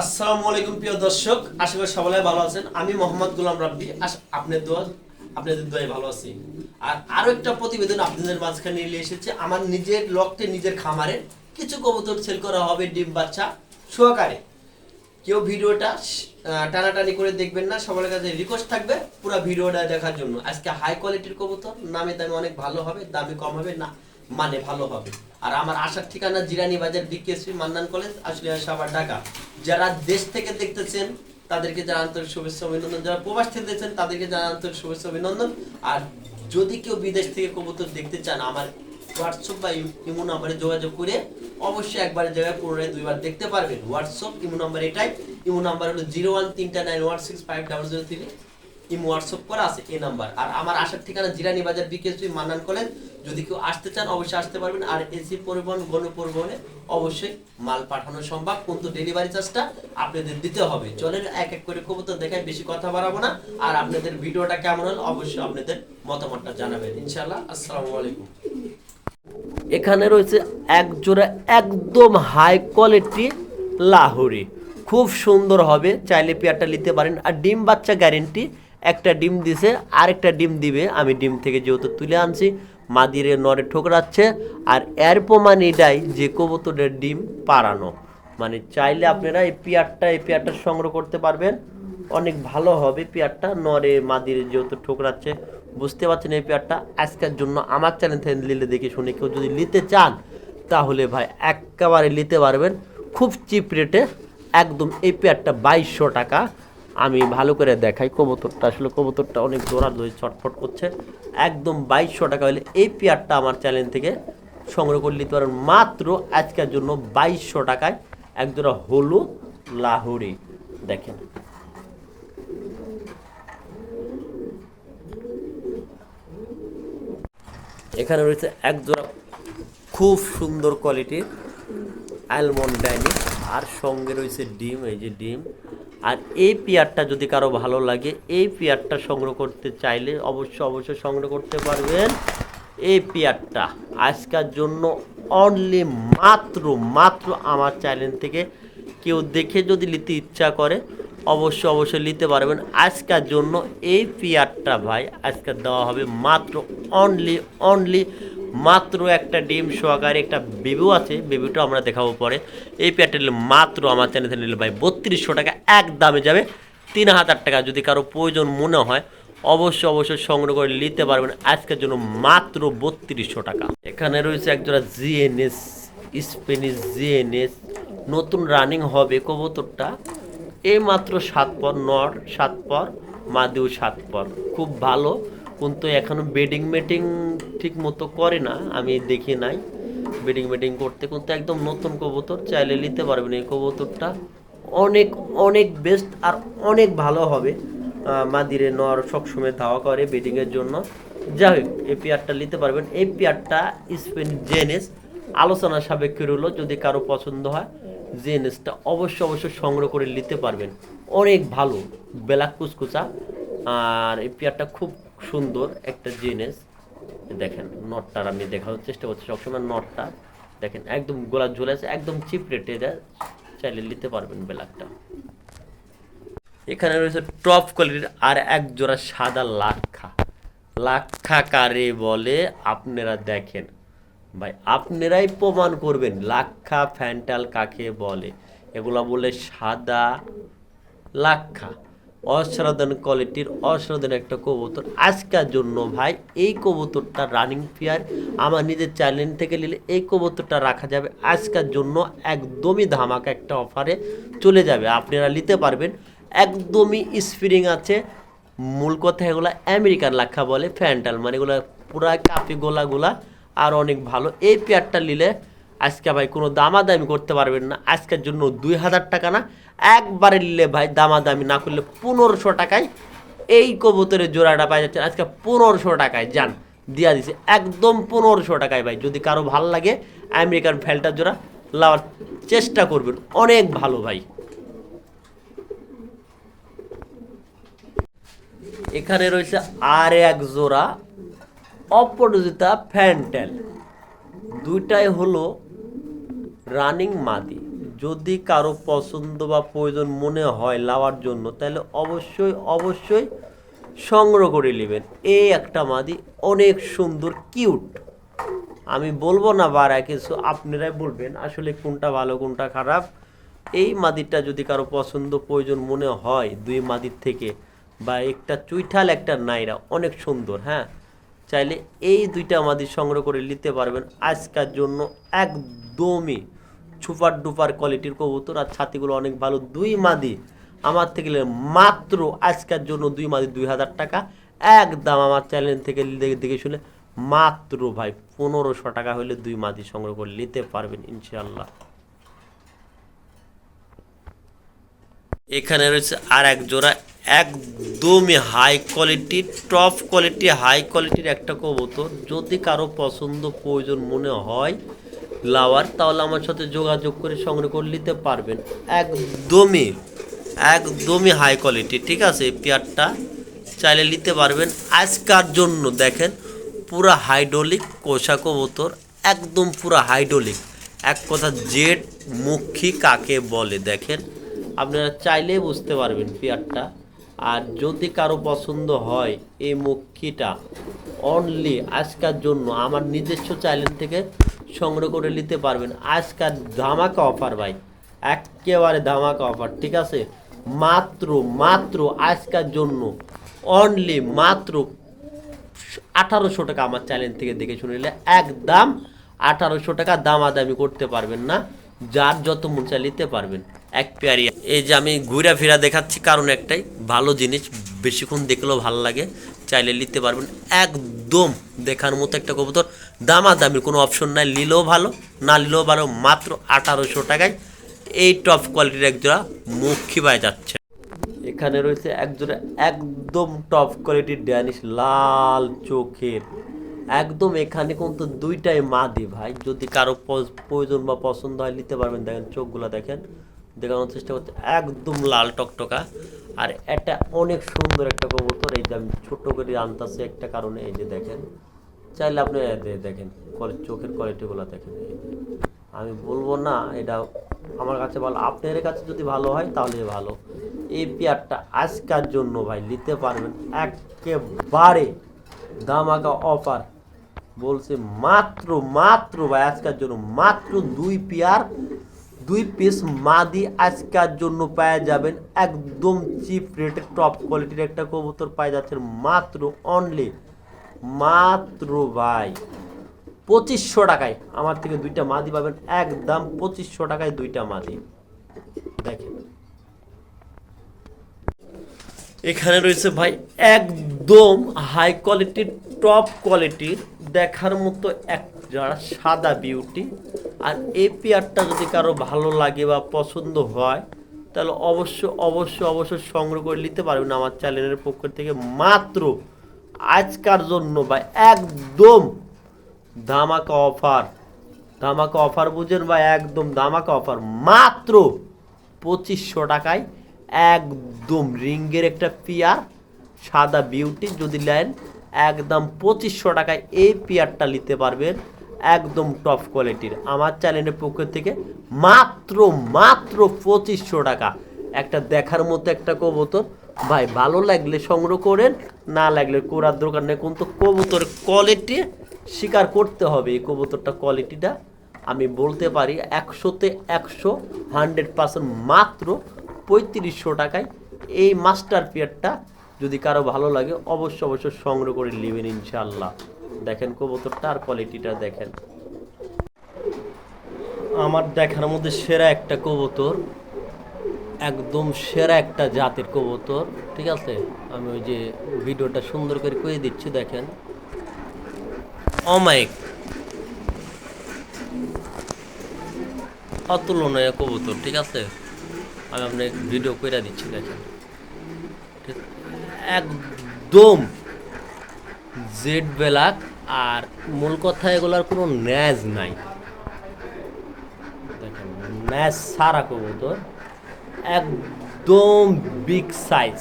আসসালামু আলাইকুম, প্রিয় দর্শক। আশা করি সবাই ভালো আছেন। আমি মোহাম্মদ গোলাম রাব্বি। আপনার দোয়া, আপনাদের দোয়ায় ভালো আছি। আর আরও একটা প্রতিবেদন আপনাদের মাঝখানে নিয়ে এসেছে। আমার নিজের লকটে নিজের খামারে। কিছু কবুতর সেল করা হবে ডিম বাচ্চা সহকারে। কেউ ভিডিওটা টানাটানি করে দেখবেন না। সবার কাছে রিকোয়েস্ট থাকবে পুরো ভিডিওটা দেখার জন্য। আজকে হাই কোয়ালিটির কবুতর। নামে দামে অনেক ভালো হবে, দামে কম হবে না। মানে ভালো হবে। আর আমার আসার ঠিকানা জিরানি বাজার বিকেএসপি মান্নান কলেজ আসলে সাবার ঢাকা। যারা দেশ থেকে দেখতেছেন, তাদেরকে জানা আন্তরিক শুভেচ্ছা, অভিনন্দন। যারা প্রবাস থেকে দেখছেন তাদেরকে জানা আন্তরিক শুভেচ্ছা, অভিনন্দন। আর যদি কেউ বিদেশ থেকে কবুতর দেখতে চান, আমার হোয়াটসঅ্যাপ বা ইমো নাম্বারে যোগাযোগ করে অবশ্যই একবারের জায়গায় পুনরায় দুইবার দেখতে পারবেন। হোয়াটসঅ্যাপ, ইমো নাম্বার এটাই। ইমো নাম্বার হলো জিরো ওয়ান তিনটা nine one six five double zero three. Imo WhatsApp করা আছে এই নাম্বার। আর আমার আসার ঠিকানা জিরানি বাজার বিকেএসপি মান্নান কলেজ যদি কেউ আসতে চান, অবশ্যই আসতে পারবেন। আর এসি পরিবহন, গণ পরিবহনে অবশ্যই মাল পাঠানো সম্ভব। কিন্তু ডেলিভারি চার্জটা আপনাদের দিতে হবে। চলেন, এক এক করে কবুতর দেখায় বেশি কথা বাড়াবো না। আর আপনাদের ভিডিওটা কেমন হলো, অবশ্যই আপনাদের মতামতটা জানাবেন। ইনশাল্লাহ আসসালামু আলাইকুম। এখানে রয়েছে এক জোড়া একদম হাই কোয়ালিটি লাহোরি। খুব সুন্দর হবে, চাইলে পেয়ারটা নিতে পারেন। আর ডিম বাচ্চা গ্যারেন্টি একটা ডিম দিছে, আরেকটা ডিম দিবে। আমি ডিম থেকে যেহেতু তুলে আনছি মাদিরে নরে ঠোকরাচ্ছে, আর এর প্রমাণ এটাই যে কবুতরের ডিম পাড়ানো। মানে চাইলে আপনারা এই পেয়ারটা এই পেয়ারটা সংগ্রহ করতে পারবেন। অনেক ভালো হবে পেয়ারটা নরে মাদিরে যেহেতু ঠোকরাচ্ছে। বুঝতে পারছেন এই পেয়ারটা? আজকের জন্য আমার চ্যানেল থেকে নিলে দেখে শুনে কেউ যদি নিতে চান, তাহলে ভাই একেবারে নিতে পারবেন। খুব চিপ রেটে, একদম এই পেয়ারটা বাইশশো টাকা। আমি ভালো করে দেখাই, কবুতরটা আসলে কবুতরটা অনেক দৌড়ি ছটফট করছে। একদম বাইশশো টাকা হলে এই পেয়ারটা আমার চ্যানেল থেকে সংগ্রহ করে নিতে পারেন। মাত্র আজকের জন্য বাইশশো টাকায় একজোড়া হলুদ লাহুরি দেখেন। এখানে রয়েছে এক জোড়া খুব সুন্দর কোয়ালিটির অ্যালমন্ড ডাইনিং। আর সঙ্গে রয়েছে ডিম, এই যে ডিম। আর এই পেয়ারটা যদি কারও ভালো লাগে, এই পেয়ারটা সংগ্রহ করতে চাইলে অবশ্যই অবশ্যই সংগ্রহ করতে পারবেন এই পেয়ারটা। আজকার জন্য অনলি মাত্র মাত্র আমার চ্যানেল থেকে কেউ দেখে যদি নিতে ইচ্ছা করে, অবশ্যই অবশ্যই নিতে পারবেন। আজকার জন্য এই পেয়ারটা ভাই, আজকে দেওয়া হবে মাত্র অনলি অনলি মাত্র একটা ডিম সহকারে একটা বেবিও আছে, বেবিটা আমরা দেখাবো পরে। এই প্যাটেল মাত্র আমার চ্যানেল নিলে ভাই বত্রিশশো টাকা, এক দামে যাবে। তিন হাজার টাকা যদি কারও প্রয়োজন মনে হয়, অবশ্যই অবশ্যই সংগ্রহ করে নিতে পারবেন। আজকের জন্য মাত্র বত্রিশশো টাকা। এখানে রয়েছে একজোড়া জিএনএস স্পেনিশ জিএনএস। নতুন রানিং হবে কবুতরটা। এই মাত্র সাত পর নর, সাত পর, মাদিও সাত পর। খুব ভালো। কিন্তু এখনও বেডিং মেটিং ঠিক মতো করে না, আমি দেখি নাই। বেডিং মেটিং করতে কিন্তু একদম নতুন কবুতর, চাইলে নিতে পারবেন এই কবুতরটা। অনেক অনেক বেস্ট আর অনেক ভালো হবে। মাদিরে নর সবসময় ধাওয়া করে বেডিংয়ের জন্য। যাই হোক, এই পেয়ারটা নিতে পারবেন। এই পেয়ারটা স্পেন জেনেস আলোচনা সাপেক্ষে রইল, যদি কারও পছন্দ হয় জেনেসটা অবশ্যই অবশ্যই সংগ্রহ করে নিতে পারবেন। অনেক ভালো ব্ল্যাক কুচকুচা। আর এই পেয়ারটা খুব সুন্দর একটা জিনিস। দেখেন নটটার আমি দেখানোর চেষ্টা করছি, সবসময় নটটা দেখেন, একদম গোলা ঝুলে আছে, একদম চিপ রেটে চাইলে নিতে পারবেন ব্ল্যাকটা। এখানে রয়েছে টপ কোয়ালিটির আর এক জোড়া সাদা লাক্ষা। লাক্ষা কারে বলে? আপনারা দেখেন। ভাই, আপনারাই প্রমাণ করবেন, লাক্ষা ফ্যান্টাল কাকে বলে? এগুলা বলে সাদা লাক্ষা। অসাধারণ কোয়ালিটির অসাধারণ একটা কবুতর। আজকের জন্য ভাই, এই কবুতরটা রানিং ফিয়ার আমার নিজের চ্যানেল থেকে নিলে এই কবুতরটা রাখা যাবে। আজকের জন্য একদমই ধামাকা একটা অফারে চলে যাবে। আপনারা নিতে পারবেন। একদমই স্প্রিং আছে। মূল কথা এগুলো আমেরিকান লাক্ষা বলে ফ্যান্টাল মানে এগুলো পুরা কাপি গোলাগুলা আর অনেক ভালো। এই পেয়ারটা নিলে আজকে ভাই কোনো দামাদামি করতে পারবেন না। আজকের জন্য দুই হাজার টাকা না একবারে নিলে ভাই দামাদামি না করলে পনেরোশো টাকায় এই কবুতরের জোড়াটা পাই যাচ্ছে। আজকে পনেরোশো টাকায় যান দিয়া দিছে। একদম পনেরোশো টাকায় ভাই, যদি কারও ভালো লাগে আমেরিকান ফেলটার জোড়া লাওয়ার চেষ্টা করবেন। অনেক ভালো ভাই। এখানে রয়েছে আর এক জোড়া অপরাজিতা ফ্যান্টেল। দুইটাই হলো রানিং মাদি। যদি কারও পছন্দ বা প্রয়োজন মনে হয় লাওয়ার জন্য, তাহলে অবশ্যই অবশ্যই সংগ্রহ করে নেবেন। এই একটা মাদি অনেক সুন্দর, কিউট। আমি বলব না বারা কিছু, আপনারাই বলবেন আসলে কোনটা ভালো, কোনটা খারাপ। এই মাদিরটা যদি কারও পছন্দ, প্রয়োজন মনে হয় দুই মাদির থেকে, বা একটা চুইঠাল, একটা নাইরা, অনেক সুন্দর হ্যাঁ? চাইলে এই দুইটা মাদি সংগ্রহ করে নিতে পারবেন আজকার জন্য একদমই। সুপার ডুপার কোয়ালিটির কবুতর আর ছাতিগুলো অনেক ভালো। দুই মাদি, আমার থেকে মাত্র আজকের জন্য দুই মাদি দুই হাজার টাকা। একদম আমার চ্যানেল থেকে দেখে দেখে শুনে মাত্র ভাই পনেরোশো টাকা হলে দুই মাদি সংগ্রহ করে নিতে পারবেন ইনশাল্লাহ এখানে রয়েছে আর এক জোড়া, একদমই high quality top quality high কোয়ালিটির একটা কবুতর। যদি কারও পছন্দ, প্রয়োজন মনে হয় লাওয়ার, তাহলে আমার সাথে যোগাযোগ করে সংগ্রহ করে নিতে পারবেন। একদমই একদমই হাই কোয়ালিটি ঠিক আছে? এই পেয়ারটা চাইলে নিতে পারবেন। আজকার জন্য দেখেন, পুরা হাইড্রোলিক কোষা কবুতর একদম পুরা হাইড্রোলিক এক কথা জেড মুখী কাকে বলে? দেখেন, আপনারা চাইলেই বুঝতে পারবেন পেয়ারটা। আর যদি কারও পছন্দ হয় এই মক্ষীটা অনলি আজকার জন্য, আমার নিজস্ব চ্যানেল থেকে সংগ্রহ করে নিতে পারবেন। আজকার ধামাকা অফার ভাই। একেবারে ধামাকা অফার ঠিক আছে? মাত্র মাত্র আজকার জন্য অনলি মাত্র আঠারোশো টাকা আমার চ্যানেল থেকে দেখে শুনে নিলে একদম আঠারোশো টাকা দামাদামি করতে পারবেন না। যার যত মন চাই নিতে পারবেন। এক পেয়ারি। এই যে আমি ঘুরা ফিরা দেখাচ্ছি, কারণ একটাই, ভালো জিনিস, বেশিক্ষণ দেখলেও ভালো লাগে। চাইলে নিতে পারবেন। একদম দেখার মতো একটা কবুতর। দামাদামির কোনো অপশন নাই, নিলেও ভালো, না নিলেও ভালো, মাত্র আঠারোশো টাকায় এই টপ কোয়ালিটির একজোড়া মুখী পায় যাচ্ছে। এখানে রয়েছে একজোড়া একদম টপ কোয়ালিটির ড্যানিশ লাল চোখের। একদম এখানে কিন্তু দুইটাই মাদি ভাই। যদি কারও প্রয়োজন বা পছন্দ হয়, নিতে পারবেন। দেখেন চোখগুলো দেখেন, দেখানোর চেষ্টা করতে একদম লাল টকটকা। আর এটা অনেক সুন্দর একটা কবুতর, এই যে আমি ছোট করে আনতাছি একটা কারণে, এই যে দেখেন। চাইলে আপনি দেখেন চোখের কোয়ালিটিগুলো দেখেন। আমি বলব না, এটা আমার কাছে ভালো। আপনার কাছে যদি ভালো হয়, তাহলে ভালো। এই পেয়ারটা আজকার জন্য ভাই নিতে পারবেন। একেবারে দামাকা অফার বলছে মাত্র মাত্র ভাই, আজকার জন্য মাত্র দুই পেয়ার দুই পিস মাদি আজকার জন্য পাওয়া যাবেন একদম চিপ রেটের টপ কোয়ালিটির একটা কবুতর পাওয়া যাচ্ছে মাত্র অনলি মাত্র ভাই পঁচিশশো টাকায়। আমার থেকে দুইটা মাদি পাবেন, একদম পঁচিশশো টাকায় দুইটা মাদি। দেখেন। এখানে রয়েছে ভাই একদম হাই কোয়ালিটির টপ কোয়ালিটির দেখার মতো এক যারা সাদা বিউটি আর এই পেয়ারটা যদি কারও ভালো লাগে বা পছন্দ হয়, তাহলে অবশ্য অবশ্য অবশ্য সংগ্রহ করে নিতে পারবেন আমার চ্যানেলের পক্ষ থেকে। মাত্র আজকার জন্য বা একদম ধামাকা অফার ধামাকা অফার বুঝেন বা একদম ধামাকা অফার, মাত্র পঁচিশশো টাকায় একদম রিঙ্গের একটা পিয়ার সাদা বিউটি যদি নেন, একদম পঁচিশশো টাকায় এই পিয়ারটা নিতে পারবেন। একদম টপ কোয়ালিটির আমার চ্যানেলের পক্ষ থেকে মাত্র মাত্র পঁচিশশো টাকা। একটা দেখার মতো একটা কবুতর। ভাই, ভালো লাগলে সংগ্রহ করেন, না লাগলে কোরার দরকার নেই কিন্তু কবুতর কোয়ালিটি স্বীকার করতে হবে। এই কবুতরটা কোয়ালিটিটা আমি বলতে পারি একশোতে একশো হান্ড্রেড পার্সেন্ট মাত্র পঁয়ত্রিশশো টাকায়। এই মাস্টার পিয়ারটা যদি কারও ভালো লাগে অবশ্য অবশ্যই সংগ্রহ করে নেবেন ইনশাল্লাহ দেখেন কবুতরটা আর কোয়ালিটিটা দেখেন। আমার দেখার মধ্যে সেরা একটা কবুতর, একদম সেরা একটা জাতের কবুতর, ঠিক আছে? আমি ওই যে ভিডিওটা সুন্দর করে করে দিচ্ছি, দেখেন। অমায়িক। অতুলনীয় কবুতর, ঠিক আছে? আমি আপনার ভিডিও করে দিচ্ছি, দেখেন। একদম জেড ব্ল্যাক আর মূল কথা, এগুলার কোনো ন্যাজ নাই। দেখেন, ন্যাজ সারা কবুতর, একদম বিগ সাইজ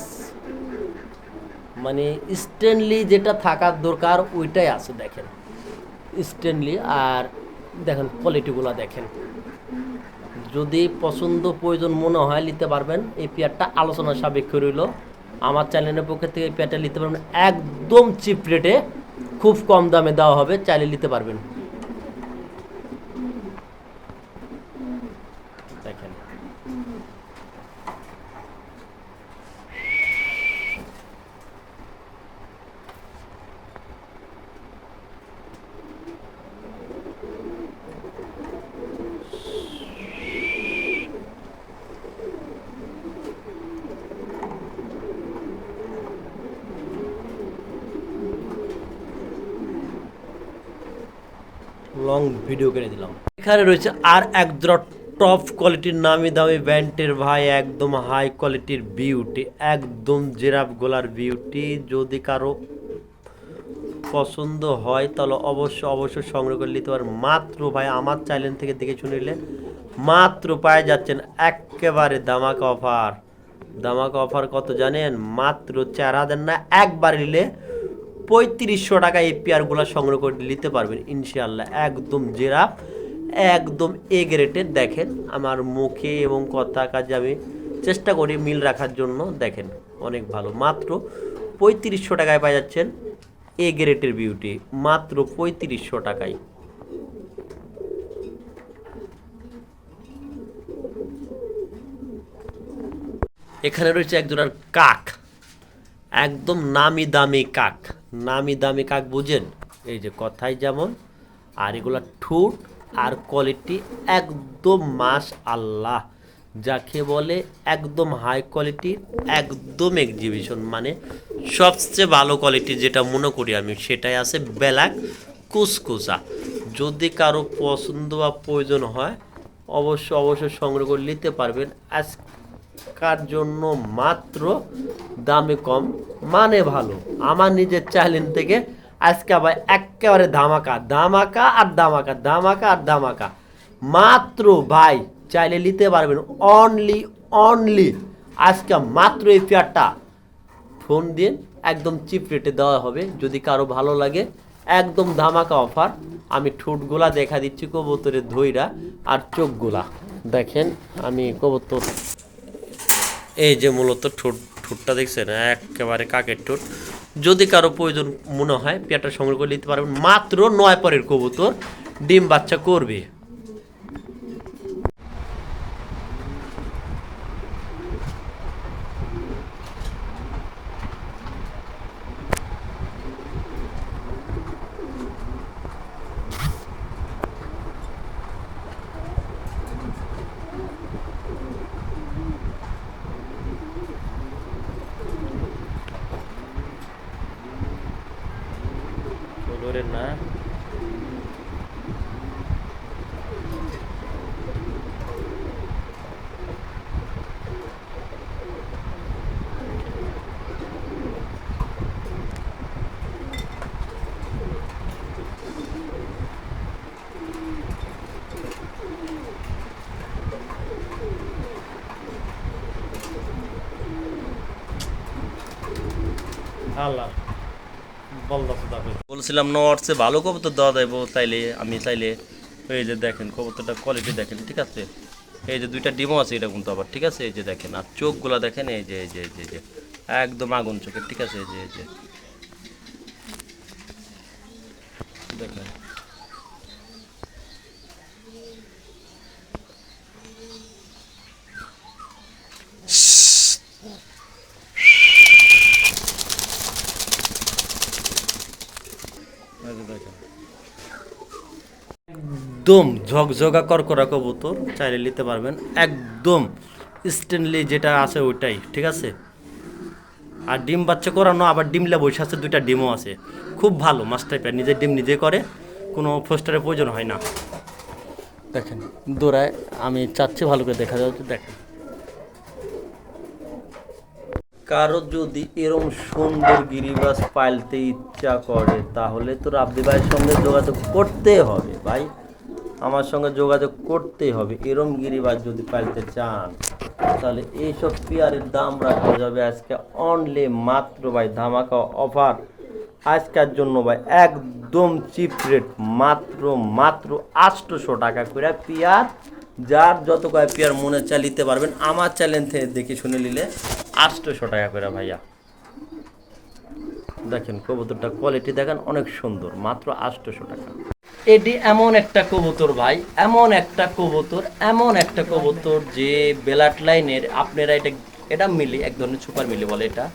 মানে স্ট্যানলি যেটা থাকার দরকার, ওইটাই আছে, দেখেন। স্ট্যানলি আর দেখেন কোয়ালিটিগুলো দেখেন। যদি পছন্দ প্রয়োজন মনে হয়, নিতে পারবেন। এই পেয়ারটা আলোচনা সাপেক্ষ রইল। আমার চ্যানেলের পক্ষ থেকে এই পেয়ারটা নিতে পারবেন, একদম চিপ রেটে খুব কম দামে দেওয়া হবে চাইলে নিতে পারবেন দেখেন লং ভিডিও করে দিলাম। এখানে রয়েছে আর এক ড্রপ টপ কোয়ালিটির নামি দামি ব্যান্ডের ভাই, একদম হাই কোয়ালিটির বিউটি একদম জেরাপ গোলার বিউটি যদি কারও পছন্দ হয়, তাহলে অবশ্য অবশ্যই সংগ্রহ করে নিতে পারেন। মাত্র ভাই, আমার চ্যানেল থেকে দেখে শুনিলে মাত্র পায়ে যাচ্ছেন একেবারে দামাকা অফার দামাকা অফার কত জানেন? মাত্র চার হাজার না, একবার নিলে পঁয়ত্রিশশো টাকা এই পেয়ারগুলো সংগ্রহ করে নিতে পারবেন, ইনশাআল্লাহ। একদম জেরাপ একদম এ গ্রেটের দেখেন, আমার মুখে এবং কথা কাজে আমি চেষ্টা করি মিল রাখার জন্য, দেখেন অনেক ভালো। মাত্র পঁয়ত্রিশশো টাকায় পাওয়া যাচ্ছেন এ গ্রেটের বিউটি মাত্র পঁয়ত্রিশশো টাকায়। এখানে রয়েছে একজনের কাক, একদম নামি দামি কাক। নামি দামি কাক বুঝেন? এই যে কথাই যেমন, আর এগুলো ঠুট আর কোয়ালিটি একদম মাস আল্লাহ যাকে বলে একদম হাই কোয়ালিটির একদম এক্সিবিশন মানে সবচেয়ে ভালো কোয়ালিটি যেটা মনে করি আমি, সেটাই আছে ব্ল্যাক কুসকুসা। যদি কারও পছন্দ বা প্রয়োজন হয়, অবশ্য অবশ্যই সংগ্রহ করে নিতে পারবেন। আজ কার জন্য মাত্র দামে কম? মানে ভালো। আমার নিজের চ্যানেল থেকে আজকে আবার একেবারে ধামাকা ধামাকা আর ধামাকা ধামাকা আর ধামাকা। মাত্র ভাই, চাইলে নিতে পারবেন অনলি অনলি আজকে মাত্র এই ফেয়ারটা ফোন দিন একদম চিপ রেটে দেওয়া হবে। যদি কারও ভালো লাগে, একদম ধামাকা অফার আমি ঠোঁটগুলা দেখা দিচ্ছি কবুতরের ধৈরা আর চোখগুলা। দেখেন, আমি কবুতর এই যে মূলত ঠোঁট, ঠোঁটটা দেখছেন, একেবারে কাকের ঠোঁট। যদি কারও প্রয়োজন মনে হয় পেয়ারটা সংগ্রহ করে নিতে পারবেন। মাত্র নয় পরের কবুতর ডিম বাচ্চা করবে ষোলোরের না বলছিলাম নর্সে ভালো কবুতর দেওয়া দেবো তাইলে আমি চাইলে এই যে দেখেন কবুতরটা কোয়ালিটি দেখেন, ঠিক আছে? এই যে দুইটা ডিমো আছে এটা কিন্তু আবার, ঠিক আছে? এই যে দেখেন, আর চোখগুলো দেখেন, এই যে এই যে যে, একদম আগুন চোখের, ঠিক আছে? এই যে এই যে। দেখেন এই যে দেখেন একদম ঝকঝকা করকরা কবুতর চাইলে নিতে পারবেন। একদম স্টেনলি যেটা আছে ওইটাই ঠিক আছে? আর ডিম বাচ্চা করানো আবার ডিমলা বসে আছে দুইটা ডিমও আছে। খুব ভালো মাছ টাইপের নিজের ডিম নিজে করে কোনো ফোস্টারের প্রয়োজন হয় না। দেখেন দৌড়ায় আমি চাচ্ছি ভালো করে দেখা যাচ্ছে দেখেন। কারও যদি এরম সুন্দর গিরিবাস পাইলতে ইচ্ছা করে তাহলে তো রাব্দি ভাইয়ের সঙ্গে যোগাযোগ করতে হবে ভাই। আমার সঙ্গে যোগাযোগ করতেই হবে। এরম গিরিবাস যদি পাইতে চান, তাহলে এইসব পেয়ারের দাম রাখা যাবে আজকে অনলি মাত্র ভাই ধামাকা অফার আজকের জন্য ভাই একদম চিপ রেট মাত্র মাত্র আটশোশো টাকা করে পেয়ার। যার যত কয় পেয়ার মনে চালিতে পারবেন, আমার চ্যালেঞ্জ থেকে দেখে শুনে নিলে আটশোশো টাকা করে ভাইয়া। দেখেন কবুতরটা কোয়ালিটি দেখেন, অনেক সুন্দর, মাত্র আটশোশো টাকা। এটি এমন একটা কবুতর ভাই, এমন একটা কবুতর, এমন একটা কবুতর যে বেলাট লাইনের আপনারা এটা এটা মিলি, এক ধরনের সুপার মিলি বলে এটা।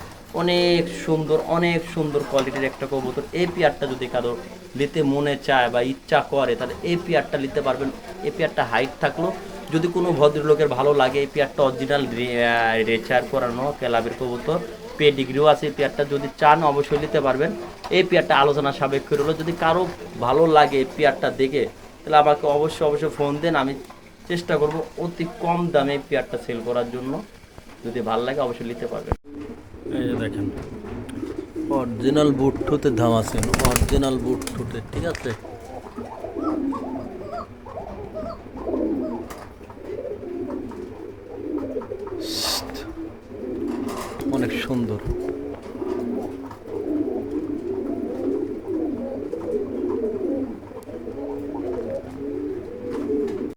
অনেক সুন্দর অনেক সুন্দর কোয়ালিটির একটা কবুতর। এই পেয়ারটা যদি কারও নিতে মনে চায় বা ইচ্ছা করে, তাহলে এই পেয়ারটা নিতে পারবেন। এই পেয়ারটা হাইট থাকল। যদি কোনো ভদ্রলোকের ভালো লাগে, এই পেয়ারটা অরিজিনাল রেচার করানো, ক্লাবের কবুতর পে ডিগ্রিও আছে এই পেয়ারটা যদি চান অবশ্যই নিতে পারবেন। এই পেয়ারটা আলোচনা সাপেক্ষ রইল। যদি কারও ভালো লাগে এই পেয়ারটা দেখে তাহলে আমাকে অবশ্যই অবশ্যই ফোন দেন। আমি চেষ্টা করব অতি কম দামে এই পেয়ারটা সেল করার জন্য। যদি ভালো লাগে অবশ্যই নিতে পারবেন। এই যে দেখেন। অরিজিনাল বুট ঠুতে দাম আছে। অরিজিনাল বুট ঠুতে ঠিক আছে?